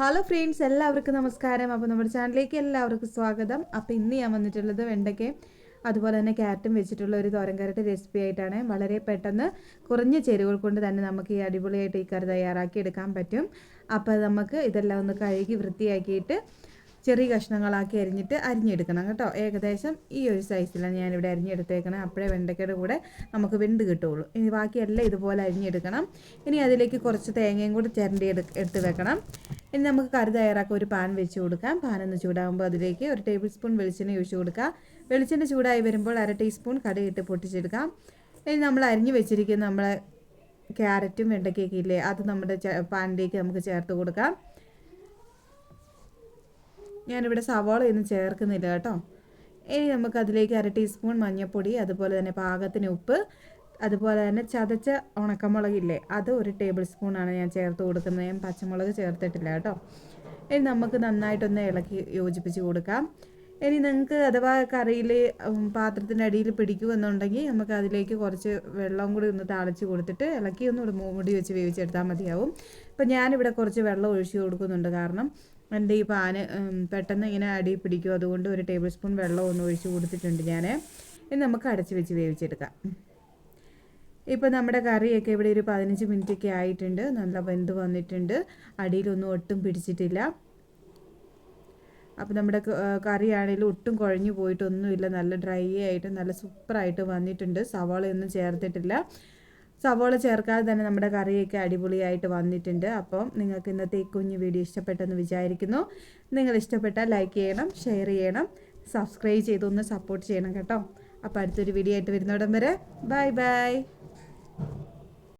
Hello friends എല്ലാവർക്കും നമസ്കാരം. അപ്പോൾ നമ്മുടെ ചാനലിലേക്ക് എല്ലാവർക്കും സ്വാഗതം. അപ്പോൾ ഇന്ന് ഞാൻ വന്നിട്ടുള്ളത് വെണ്ടയ്ക്കയും അതുപോലെ തന്നെ ക്യാരറ്റും വെച്ചിട്ടുള്ള ഒരു തോരൻ കരട്ട് റെസിപ്പി ആയിട്ടാണ്. വളരെ പെട്ടെന്ന് കുറഞ്ഞ ചേരുവകൾ കൊണ്ട് തന്നെ നമുക്ക് ഈ അടിപൊളിയായിട്ട് ഈ കറി തയ്യാറാക്കി എടുക്കാൻ പറ്റും. അപ്പോൾ നമുക്ക് ഇതെല്ലാം ഒന്ന് കഴുകി വൃത്തിയാക്കിയിട്ട് ചെറിയ കഷ്ണങ്ങളാക്കി അരിഞ്ഞിട്ട് അരിഞ്ഞെടുക്കണം കേട്ടോ. ഏകദേശം ഈ ഒരു സൈസിലാണ് ഞാനിവിടെ അരിഞ്ഞെടുത്തേക്കണം. അപ്പോഴേ വെണ്ടയ്ക്കയുടെ കൂടെ നമുക്ക് വെന്ത് കിട്ടുള്ളൂ. ഇനി ബാക്കിയെല്ലാം ഇതുപോലെ അരിഞ്ഞെടുക്കണം. ഇനി അതിലേക്ക് കുറച്ച് തേങ്ങയും കൂടി ചിരണ്ടി എടുത്ത് വെക്കണം. ഇനി നമുക്ക് കറി തയ്യാറാക്കി ഒരു പാൻ വെച്ച് കൊടുക്കാം. പാൻ ഒന്ന് ചൂടാകുമ്പോൾ അതിലേക്ക് ഒരു ടേബിൾ സ്പൂൺ വെളിച്ചെണ്ണ ഒഴിച്ച് കൊടുക്കാം വെളിച്ചെണ്ണ ചൂടായി വരുമ്പോൾ അര ടീസ്പൂൺ കടുകിട്ട് പൊട്ടിച്ചെടുക്കാം. ഇനി നമ്മൾ അരിഞ്ഞു വെച്ചിരിക്കുന്ന നമ്മളെ ക്യാരറ്റും വെണ്ടയ്ക്കൊക്കെ ഇല്ലേ അത് നമ്മുടെ പാനിലേക്ക് നമുക്ക് ചേർത്ത് കൊടുക്കാം. ഞാനിവിടെ സവാള ഒന്നും ചേർക്കുന്നില്ല കേട്ടോ. ഇനി നമുക്ക് അതിലേക്ക് അര ടീസ്പൂൺ മഞ്ഞൾപ്പൊടി അതുപോലെ തന്നെ പാകത്തിന് ഉപ്പ് അതുപോലെ തന്നെ ചതച്ച ഉണക്കമുളകില്ലേ അത് ഒരു ടേബിൾ സ്പൂണാണ് ഞാൻ ചേർത്ത് കൊടുക്കുന്നത്. ഞാൻ പച്ചമുളക് ചേർത്തിട്ടില്ല കേട്ടോ. ഇനി നമുക്ക് നന്നായിട്ടൊന്ന് ഇളക്കി യോജിപ്പിച്ച് കൊടുക്കാം. ഇനി നിങ്ങൾക്ക് അഥവാ കറിയിൽ പാത്രത്തിന്റെ അടിയിൽ പിടിക്കുമെന്നുണ്ടെങ്കിൽ നമുക്ക് അതിലേക്ക് കുറച്ച് വെള്ളം കൂടി ഒന്ന് താളിച്ച് കൊടുത്തിട്ട് ഇളക്കി ഒന്ന് മൂടി വെച്ച് വേവിച്ചെടുത്താൽ മതിയാവും. ഇപ്പം ഞാനിവിടെ കുറച്ച് വെള്ളം ഒഴിച്ച് കൊടുക്കുന്നുണ്ട്. കാരണം എന്റെ ഈ പാന് പെട്ടെന്ന് ഇങ്ങനെ അടി പിടിക്കും. അതുകൊണ്ട് ഒരു ടേബിൾ സ്പൂൺ വെള്ളം ഒന്ന് ഒഴിച്ച് കൊടുത്തിട്ടുണ്ട് ഞാൻ ഇനി നമുക്ക് അടച്ച് വെച്ച് വേവിച്ചെടുക്കാം. ഇപ്പോൾ നമ്മുടെ കറിയൊക്കെ ഇവിടെ ഒരു പതിനഞ്ച് മിനിറ്റൊക്കെ ആയിട്ടുണ്ട്. നല്ല വെന്ത് വന്നിട്ടുണ്ട്. അടിയിലൊന്നും ഒട്ടും പിടിച്ചിട്ടില്ല. അപ്പോൾ നമ്മുടെ കറിയാണെങ്കിലും ഒട്ടും കുഴഞ്ഞു പോയിട്ടൊന്നുമില്ല. നല്ല ഡ്രൈ ആയിട്ട് നല്ല സൂപ്പറായിട്ട് വന്നിട്ടുണ്ട്. സവാളയൊന്നും ചേർത്തിട്ടില്ല. സവോള ചേർക്കാതെ തന്നെ നമ്മുടെ കറിയൊക്കെ അടിപൊളിയായിട്ട് വന്നിട്ടുണ്ട്. അപ്പം നിങ്ങൾക്ക് ഇന്നത്തെ ഈ കുഞ്ഞു വീഡിയോ ഇഷ്ടപ്പെട്ടെന്ന് വിചാരിക്കുന്നു. നിങ്ങൾ ഇഷ്ടപ്പെട്ടാൽ ലൈക്ക് ചെയ്യണം ഷെയർ ചെയ്യണം സബ്സ്ക്രൈബ് ചെയ്തൊന്ന് സപ്പോർട്ട് ചെയ്യണം കേട്ടോ. അപ്പോൾ അടുത്തൊരു വീഡിയോ ആയിട്ട് വരുന്നോടം വരെ ബൈ ബൈ